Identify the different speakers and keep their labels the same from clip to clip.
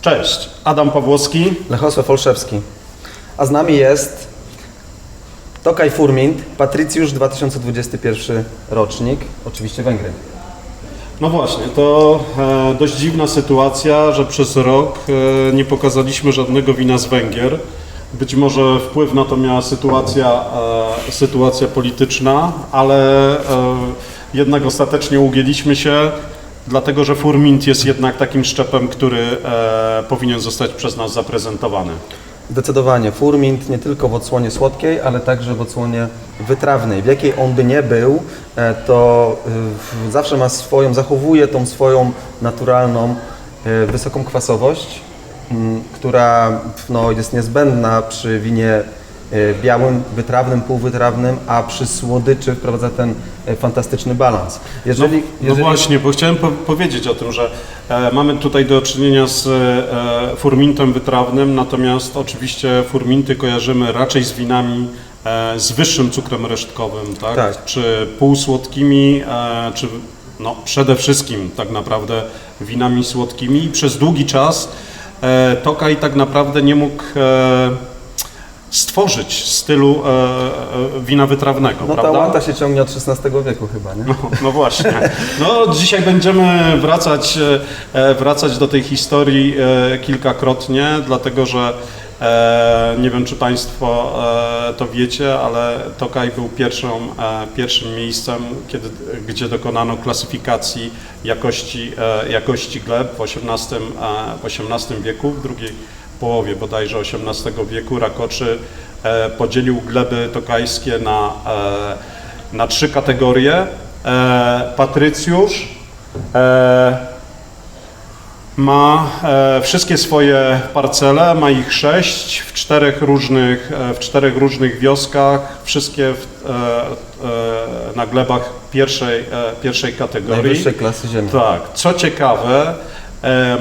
Speaker 1: Cześć, Adam Pawłowski.
Speaker 2: Lechosław Olszewski. A z nami jest Tokaj Furmint, Patrycjusz 2021 rocznik, oczywiście Węgry.
Speaker 1: No właśnie, to e, dość dziwna sytuacja, że przez rok e, nie pokazaliśmy żadnego wina z Węgier. Być może wpływ na to miała sytuacja, e, sytuacja polityczna, ale e, jednak ostatecznie ugięliśmy się, dlatego że Furmint jest jednak takim szczepem, który e, powinien zostać przez nas zaprezentowany.
Speaker 2: Zdecydowanie Furmint nie tylko w odsłonie słodkiej, ale także w odsłonie wytrawnej. W jakiej on by nie był, e, to w- zawsze ma swoją, zachowuje tą swoją naturalną, y, wysoką kwasowość, która no, jest niezbędna przy winie białym, wytrawnym, półwytrawnym, a przy słodyczy wprowadza ten y, fantastyczny balans. Jeżeli,
Speaker 1: no, no
Speaker 2: jeżeli
Speaker 1: właśnie, bo chciałem po powiedzieć o tym, że e, mamy tutaj do czynienia z e, furmintem wytrawnym, natomiast oczywiście furminty kojarzymy raczej z winami e, z wyższym cukrem resztkowym, tak?
Speaker 2: Tak.
Speaker 1: Czy półsłodkimi, e, czy no, przede wszystkim tak naprawdę winami słodkimi i przez długi czas e, Tokaj tak naprawdę nie mógł e, stworzyć stylu e, e, wina wytrawnego,
Speaker 2: no ta
Speaker 1: prawda?
Speaker 2: łata się ciągnie od XVI wieku chyba, nie?
Speaker 1: No właśnie. No, dzisiaj będziemy wracać, e, wracać do tej historii e, kilkakrotnie, dlatego że e, nie wiem, czy Państwo e, to wiecie, ale Tokaj był pierwszą, pierwszym miejscem, kiedy, gdzie dokonano klasyfikacji jakości, jakości gleb w XVIII, w XVIII wieku, w drugiej połowie bodajże XVIII wieku. Rakoczy e, podzielił gleby tokajskie na e, na trzy kategorie. E, Patrycjusz ma wszystkie swoje parcele, ma ich sześć w czterech różnych, w czterech różnych wioskach, wszystkie w, na glebach pierwszej, pierwszej kategorii.
Speaker 2: Najwyższej klasy ziemi.
Speaker 1: Tak, co ciekawe,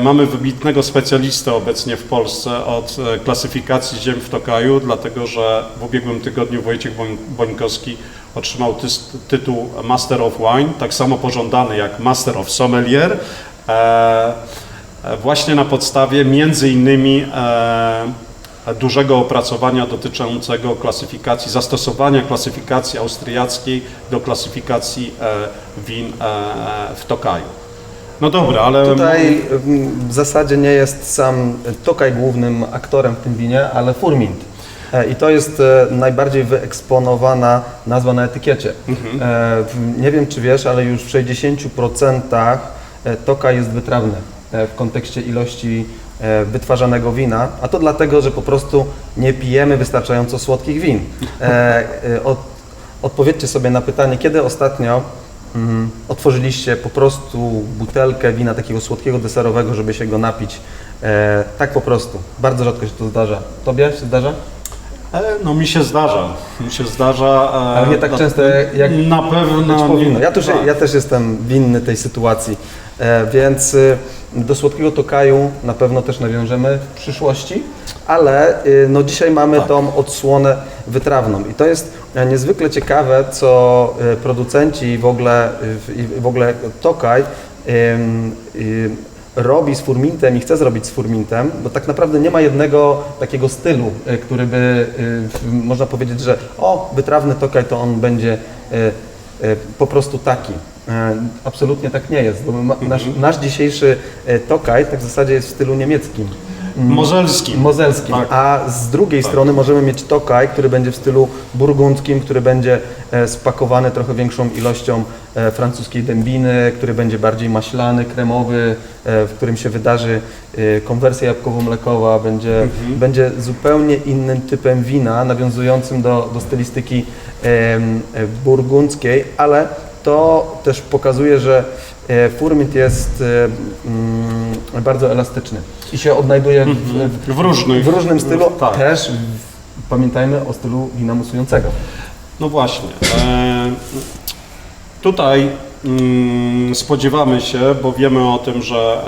Speaker 1: mamy wybitnego specjalistę obecnie w Polsce od e, klasyfikacji ziem w Tokaju, dlatego że w ubiegłym tygodniu Wojciech Boń- Bońkowski otrzymał tytuł Master of Wine, tak samo pożądany jak Master of Sommelier, e, e, właśnie na podstawie między innymi e, dużego opracowania dotyczącego klasyfikacji, zastosowania klasyfikacji austriackiej do klasyfikacji e, win e, w Tokaju. No dobra, ale
Speaker 2: Tutaj w zasadzie nie jest sam Tokaj głównym aktorem w tym winie, ale Furmint. E, I to jest e, najbardziej wyeksponowana nazwa na etykiecie. E, w- Nie wiem, czy wiesz, ale już w 60% e, Tokaj jest wytrawny e, w kontekście ilości e, wytwarzanego wina, a to dlatego, że po prostu nie pijemy wystarczająco słodkich win. E, e, Od, odpowiedzcie sobie na pytanie, kiedy ostatnio Mhm. Otworzyliście po prostu butelkę wina takiego słodkiego, deserowego, żeby się go napić. E, tak po prostu. Bardzo rzadko się to zdarza. Tobie się zdarza?
Speaker 1: e, no mi się zdarza, mi się zdarza. e,
Speaker 2: Ale nie tak
Speaker 1: na-
Speaker 2: często jak
Speaker 1: Na pewno
Speaker 2: być powinno. Ja, też,
Speaker 1: tak.
Speaker 2: ja też jestem winny tej sytuacji. E, więc y, do słodkiego tokaju na pewno też nawiążemy w przyszłości, ale y, no dzisiaj mamy
Speaker 1: Tak.
Speaker 2: tą odsłonę wytrawną i to jest e, niezwykle ciekawe, co y, producenci i w ogóle, y, i w ogóle tokaj robi z furmintem i chce zrobić z furmintem, bo tak naprawdę nie ma jednego takiego stylu, który by, można powiedzieć, że o, wytrawny tokaj to on będzie po prostu taki. E, Absolutnie tak nie jest, nasz, nasz dzisiejszy e, tokaj tak w zasadzie jest w stylu niemieckim.
Speaker 1: Mozelskim.
Speaker 2: Mozelskim,
Speaker 1: Tak.
Speaker 2: a z drugiej strony możemy mieć tokaj, który będzie w stylu burgundzkim, który będzie e, spakowany trochę większą ilością francuskiej dębiny, który będzie bardziej maślany, kremowy, w którym się wydarzy konwersja jabłkowo-mlekowa, będzie,
Speaker 1: Mhm.
Speaker 2: będzie zupełnie innym typem wina, nawiązującym do, do stylistyki burgundzkiej, ale to też pokazuje, że e, furmint jest e, mm, bardzo elastyczny i się odnajduje w, w,
Speaker 1: W różnych.
Speaker 2: w różnym stylu,
Speaker 1: Tak.
Speaker 2: też pamiętajmy o stylu wina musującego.
Speaker 1: No właśnie. E, tutaj mm, spodziewamy się, bo wiemy o tym, że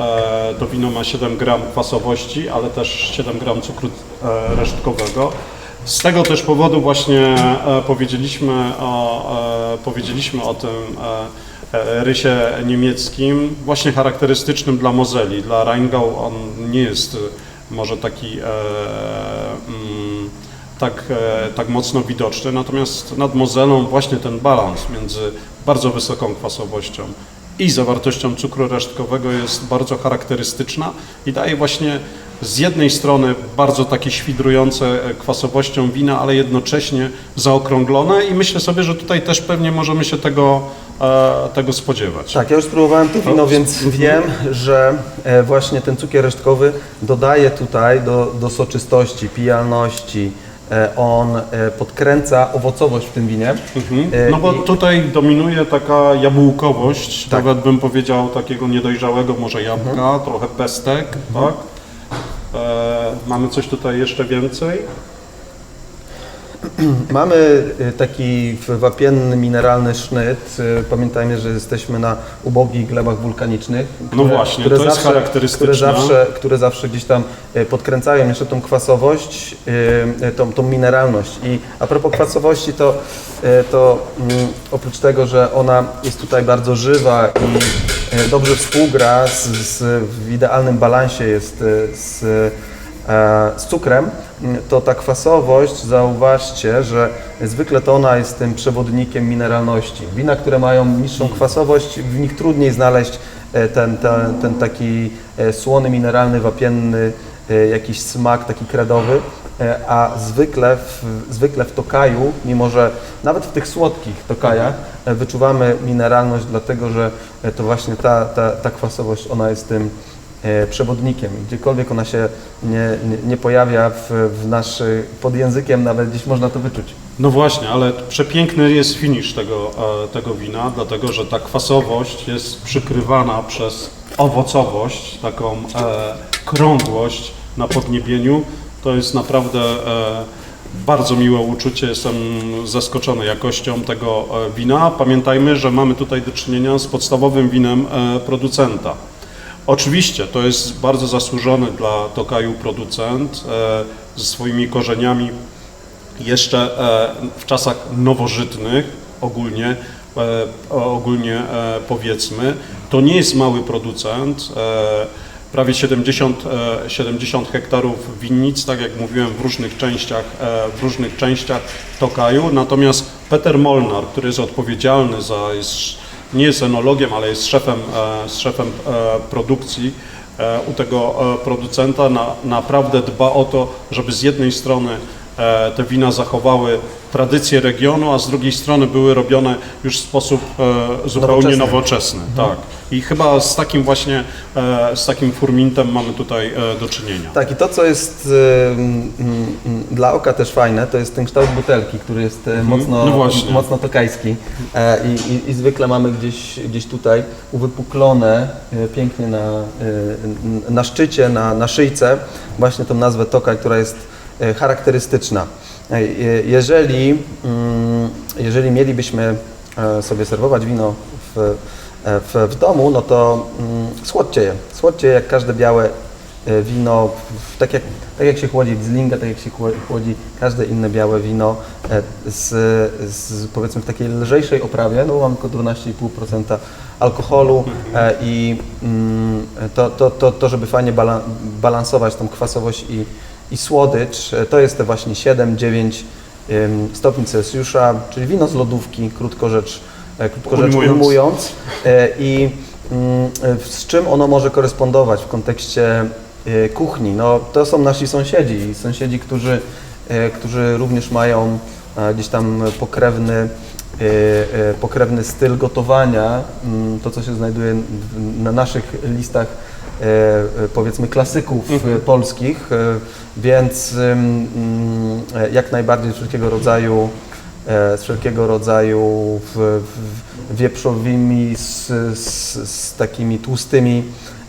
Speaker 1: e, to wino ma 7 gram kwasowości, ale też 7 gram cukru e, resztkowego. Z tego też powodu właśnie e, powiedzieliśmy o, e, powiedzieliśmy o tym, e, rysie niemieckim, właśnie charakterystycznym dla Mozeli. Dla Rheingau on nie jest może taki mm, tak, tak mocno widoczny, natomiast nad Mozelą właśnie ten balans między bardzo wysoką kwasowością i zawartością cukru resztkowego jest bardzo charakterystyczna i daje właśnie z jednej strony bardzo takie świdrujące e, kwasowością wina, ale jednocześnie zaokrąglone i myślę sobie, że tutaj też pewnie możemy się tego, e, tego spodziewać.
Speaker 2: Tak, ja już spróbowałem to wino, więc wiem, że e, właśnie ten cukier resztkowy dodaje tutaj do, do soczystości, pijalności. E, On e, podkręca owocowość w tym winie. E,
Speaker 1: No bo tutaj dominuje taka jabłkowość,
Speaker 2: Tak.
Speaker 1: nawet bym powiedział takiego niedojrzałego może jabłka,
Speaker 2: Mhm.
Speaker 1: trochę pestek, tak? E, mamy coś tutaj jeszcze więcej?
Speaker 2: Mamy y, taki wapienny, mineralny sznyt. Y, Pamiętajmy, że jesteśmy na ubogich glebach wulkanicznych.
Speaker 1: No właśnie, to jest charakterystyczne.
Speaker 2: Które zawsze, które zawsze gdzieś tam y, podkręcają jeszcze tą kwasowość, tą, tą mineralność. I a propos kwasowości, to, to mm, oprócz tego, że ona jest tutaj bardzo żywa i dobrze współgra z, z, w idealnym balansie jest z e, z cukrem, to ta kwasowość, zauważcie, że zwykle to ona jest tym przewodnikiem mineralności. Wina, które mają niższą kwasowość, w nich trudniej znaleźć e, ten, ten, ten taki e, słony, mineralny, wapienny, e, jakiś smak taki kredowy, a zwykle w, zwykle w tokaju, mimo że nawet w tych słodkich tokajach wyczuwamy mineralność, dlatego że to właśnie ta, ta, ta kwasowość, ona jest tym przewodnikiem. Gdziekolwiek ona się nie, nie, nie pojawia w, w naszym, pod językiem, nawet gdzieś można to wyczuć.
Speaker 1: No właśnie, ale przepiękny jest finisz tego, e, tego wina, dlatego że ta kwasowość jest przykrywana przez owocowość, taką e, krągłość na podniebieniu. To jest naprawdę e, bardzo miłe uczucie. Jestem zaskoczony jakością tego e, wina. Pamiętajmy, że mamy tutaj do czynienia z podstawowym winem e, producenta. Oczywiście to jest bardzo zasłużony dla Tokaju producent e, ze swoimi korzeniami jeszcze e, w czasach nowożytnych ogólnie, e, ogólnie powiedzmy, to nie jest mały producent, prawie 70, e, 70 hektarów winnic, tak jak mówiłem, w różnych częściach, w różnych częściach Tokaju, natomiast Peter Molnar, który jest odpowiedzialny za, jest, nie jest enologiem, ale jest szefem, e, szefem e, produkcji, e, u tego producenta. Na, naprawdę dba o to, żeby z jednej strony te wina zachowały tradycję regionu, a z drugiej strony były robione już w sposób e, zupełnie
Speaker 2: Nowoczesny.
Speaker 1: nowoczesny. Tak. I chyba z takim właśnie, e, z takim furmintem mamy tutaj e, do czynienia.
Speaker 2: Tak, i to, co jest mm, dla oka też fajne, to jest ten kształt butelki, który jest e, mocno,
Speaker 1: No właśnie.
Speaker 2: mocno tokajski. E, i, i, I zwykle mamy gdzieś, gdzieś tutaj uwypuklone e, pięknie na, e, na szczycie, na, na szyjce, właśnie tą nazwę tokaj, która jest e, charakterystyczna. Je- Jeżeli, mm, jeżeli mielibyśmy e, sobie serwować wino w, e, w, w domu, no to mm, słodcie je. Słodcie je jak każde białe e, wino, tak jak, tak jak się chłodzi Zlinga, tak jak się chło- chłodzi każde inne białe wino z, z powiedzmy w takiej lżejszej oprawie, no bo mamy tylko 12,5% alkoholu i mm, to, to, to, to, żeby fajnie bala, balansować tą kwasowość i, i słodycz, e, to jest te właśnie 7-9 ym, stopni Celsjusza, czyli wino z lodówki, krótko rzecz, e, krótko rzecz
Speaker 1: Ujmując.
Speaker 2: ujmując. E, I mm, z czym ono może korespondować w kontekście kuchni? No, to są nasi sąsiedzi, sąsiedzi, którzy, którzy również mają gdzieś tam pokrewny, pokrewny styl gotowania, mm, to co się znajduje na naszych listach powiedzmy klasyków e, polskich, e, więc mm, e, jak najbardziej wszelkiego rodzaju e, z wszelkiego rodzaju w, w, wieprzowymi z, z, z takimi tłustymi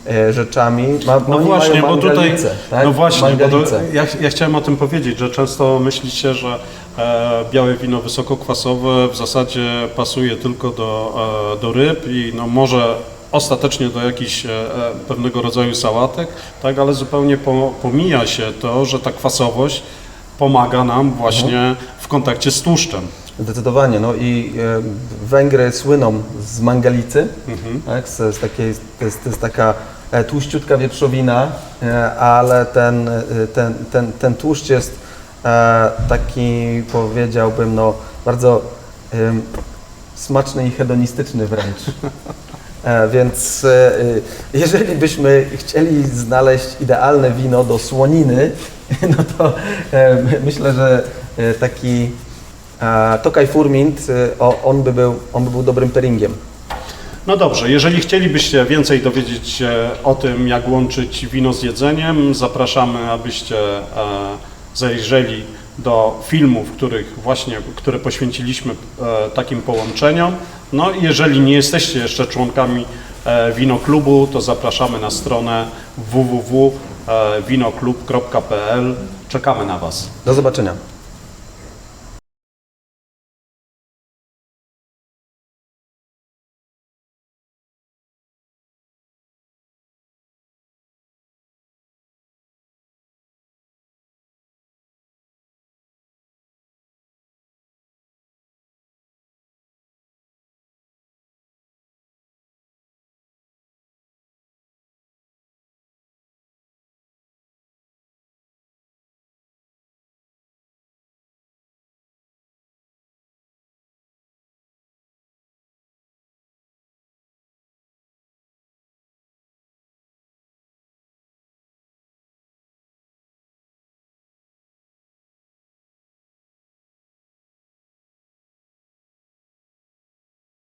Speaker 2: e, rzeczami. Ma,
Speaker 1: No właśnie,
Speaker 2: mają
Speaker 1: bo tutaj,
Speaker 2: tak?
Speaker 1: no właśnie, bo
Speaker 2: Mangalice.
Speaker 1: ja, ja chciałem o tym powiedzieć, że często myśli się, że e, białe wino wysokokwasowe w zasadzie pasuje tylko do, e, do ryb i no może ostatecznie do jakichś e, e, pewnego rodzaju sałatek, tak, ale zupełnie po, pomija się to, że ta kwasowość pomaga nam właśnie w kontakcie z tłuszczem.
Speaker 2: Zdecydowanie. No i e, Węgry słyną z mangalicy, tak? z, z takiej, to, jest, to jest taka tłuściutka wieprzowina, ale ten, ten, ten, ten tłuszcz jest taki, powiedziałbym, no, bardzo smaczny i hedonistyczny wręcz. E, Więc e, e, jeżeli byśmy chcieli znaleźć idealne wino do słoniny, no to my- myślę, że taki Tokaj Furmint, on by był, on by był dobrym pairingiem.
Speaker 1: No dobrze, jeżeli chcielibyście więcej dowiedzieć się o tym, jak łączyć wino z jedzeniem, zapraszamy, abyście zajrzeli do filmów, których właśnie, które poświęciliśmy e, takim połączeniom. No i jeżeli nie jesteście jeszcze członkami e, Winoklubu, to zapraszamy na stronę www.winoklub.pl. Czekamy na Was.
Speaker 2: Do zobaczenia.